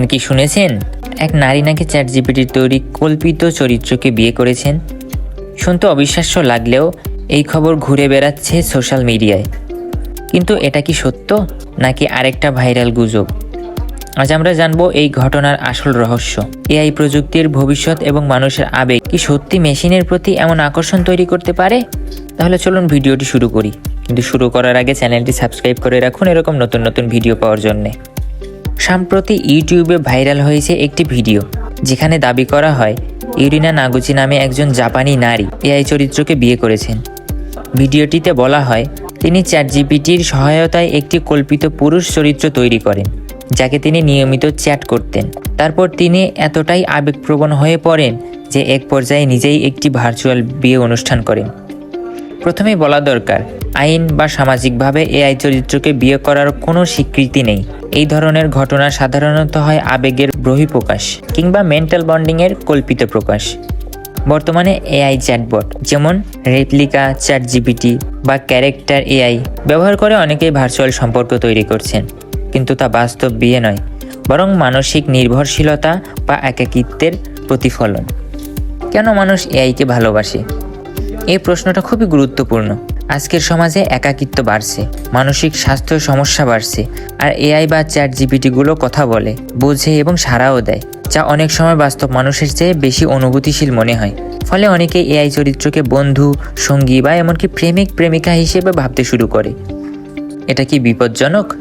আপনি কি শুনেছেন? এক নারী নাকি চ্যাট জিপিটির তৈরি কল্পিত চরিত্রকে বিয়ে করেছেন? শুনতে অবিশ্বাস্য লাগলেও এই খবর ঘুরে বেড়াচ্ছে সোশ্যাল মিডিয়ায়। কিন্তু এটা কি সত্য? নাকি আরেকটা ভাইরাল গুজব? আজ আমরা জানব এই ঘটনার আসল রহস্য। এআই প্রযুক্তির ভবিষ্যৎ এবং মানুষের আবেগ কি সত্যি মেশিনের প্রতি এমন আকর্ষণ তৈরি করতে পারে? তাহলে চলুন ভিডিওটি শুরু করি। কিন্তু শুরু করার আগে চ্যানেলটি সাবস্ক্রাইব করে রাখুন এরকম নতুন নতুন ভিডিও পাওয়ার জন্যে। সম্প্রতি ইউটিউবে ভাইরাল হয়েছে একটি ভিডিও, যেখানে দাবি করা হয় ইউরিনা নাগুচি নামে একজন জাপানি নারী এআই চরিত্রকে বিয়ে করেছেন। ভিডিওটিতে বলা হয়, তিনি চ্যাট জিপিটির সহায়তায় একটি কল্পিত পুরুষ চরিত্র তৈরি করেন, যাকে তিনি নিয়মিত চ্যাট করতেন। তারপর তিনি এতটাই আবেগপ্রবণ হয়ে পড়েন যে এক পর্যায়ে নিজেই একটি ভার্চুয়াল বিয়ে অনুষ্ঠান করেন। প্রথমেই বলা দরকার, আইন বা সামাজিকভাবে এআই চরিত্রকে বিয়ে করার কোনো স্বীকৃতি নেই। এই ধরনের ঘটনা সাধারণত হয় আবেগের বহিঃপ্রকাশ কিংবা মেন্টাল বন্ডিংয়ের কল্পিত প্রকাশ। বর্তমানে এআই চ্যাটবট, যেমন রেপ্লিকা চ্যাট জিপিটি বা ক্যারেক্টার এআই, ব্যবহার করে অনেকেই ভার্চুয়াল সম্পর্ক তৈরি করছেন। কিন্তু তা বাস্তব বিয়ে নয়, বরং মানসিক নির্ভরশীলতা বা একাকিত্বের প্রতিফলন। কেন মানুষ এআইকে ভালোবাসে? এই প্রশ্নটা খুবই গুরুত্বপূর্ণ। আজকের সমাজে একাকিত্ব বাড়ছে, মানসিক স্বাস্থ্য সমস্যা বাড়ছে, আর এআই বা চ্যাট জিপিটিগুলো কথা বলে, বোঝে এবং সাড়াও দেয়, যা অনেক সময় বাস্তব মানুষের চেয়ে বেশি অনুভূতিশীল মনে হয়। ফলে অনেকে এআই চরিত্রকে বন্ধু, সঙ্গী বা এমনকি প্রেমিক, প্রেমিকা হিসেবে ভাবতে শুরু করে। এটা কি বিপজ্জনক?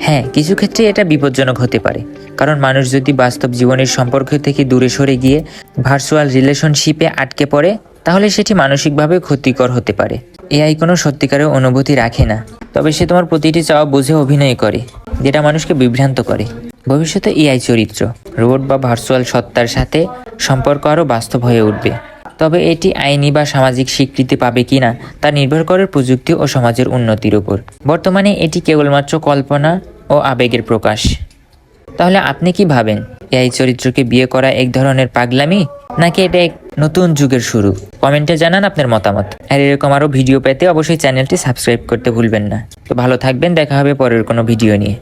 হ্যাঁ কিছু ক্ষেত্রে এটা বিপজ্জনক হতে পারে। কারণ মানুষ যদি বাস্তব জীবনের সম্পর্ক থেকে দূরে সরে গিয়ে ভার্চুয়াল রিলেশনশিপে আটকে পড়ে তাহলে সেটি মানসিকভাবে ক্ষতিকর হতে পারে। এআই কোনো সত্যিকারের অনুভূতি রাখে না, তবে সে তোমার প্রতিটি চাওয়া বুঝে অভিনয় করে, যেটা মানুষকে বিভ্রান্ত করে। ভবিষ্যতে এআই চরিত্র, রোবট বা ভার্চুয়াল সত্তার সাথে সম্পর্ক আরও বাস্তব হয়ে উঠবে। তবে এটি আইনি বা সামাজিক স্বীকৃতি পাবে কিনা, তা নির্ভর করে প্রযুক্তি ও সমাজের উন্নতির উপর। বর্তমানে এটি কেবলমাত্র কল্পনা ও আবেগের প্রকাশ। তাহলে আপনি কি ভাবেন, এআই চরিত্রকে বিয়ে করা এক ধরনের পাগলামি, নাকি এটা এক নতুন যুগের শুরু? কমেন্টে জানান আপনার মতামত। আর এরকম আরও ভিডিও পেতে অবশ্যই চ্যানেলটি সাবস্ক্রাইব করতে ভুলবেন না। তো ভালো থাকবেন, দেখা হবে পরের কোনো ভিডিও নিয়ে।